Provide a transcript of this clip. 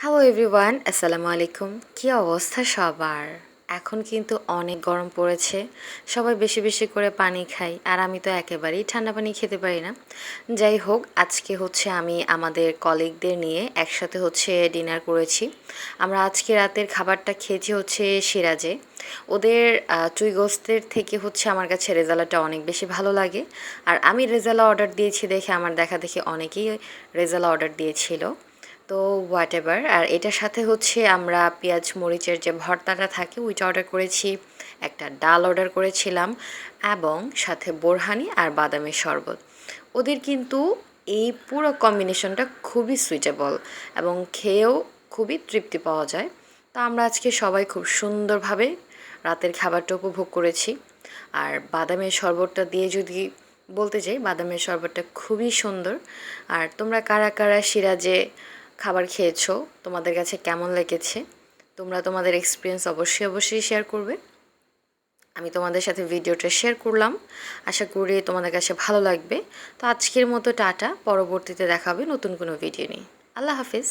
Hello everyone আসসালামু আলাইকুম কী অবস্থা সবার? এখন কিন্তু অনেক গরম পড়েছে। সবাই বেশি বেশি করে পানি খাই আর আমি তো একেবারেই ঠান্ডা পানি খেতে পারি না। যাই হোক আজকে হচ্ছে আমি আমাদের কলিগদের নিয়ে একসাথে হচ্ছে ডিনার করেছি। আমরা আজকে রাতের খাবারটা খেয়েছি হচ্ছে সিরাজে। ওদের আহ, চুই গোস্তের থেকে হচ্ছে আমার কাছে রেজালাটা অনেক বেশি ভালো লাগে। আর আমি রেজালা অর্ডার দিয়েছি দেখে আমার দেখা দেখি অনেকেই রেজালা অর্ডার দিয়েছিল। তো হোয়াট এভার আর এটার সাথে হচ্ছে আমরা পেঁয়াজ, মরিচের যে ভর্তাটা থাকে, ওইটা অর্ডার করেছি, একটা ডাল অর্ডার করেছিলাম, এবং সাথে বোরহানি আর বাদামের শরবত। ওদের কিন্তু এই পুরো কম্বিনেশনটা খুবই সুইটেবল এবং খেয়েও খুবই তৃপ্তি পাওয়া যায়। তো আমরা আজকে সবাই খুব সুন্দরভাবে রাতের খাবারটা উপভোগ করেছি। আর বাদামের শরবতটা দিয়ে যদি বলতে চাই বাদামের শরবতটা খুবই সুন্দর। আর তোমরা কারা কারা সিরাজে খাবার খেয়েছো? তোমাদের কাছে কেমন লেগেছে? তোমরা তোমাদের এক্সপিরিয়েন্স অবশ্যই অবশ্যই শেয়ার করবে। আমি তোমাদের সাথে ভিডিওটা শেয়ার করলাম। আশা করি তোমাদের কাছে ভালো লাগবে। তো আজকের মতো টাটা। পরবর্তীতে দেখাবে নতুন কোনো ভিডিও নিয়ে। আল্লাহ হাফিজ।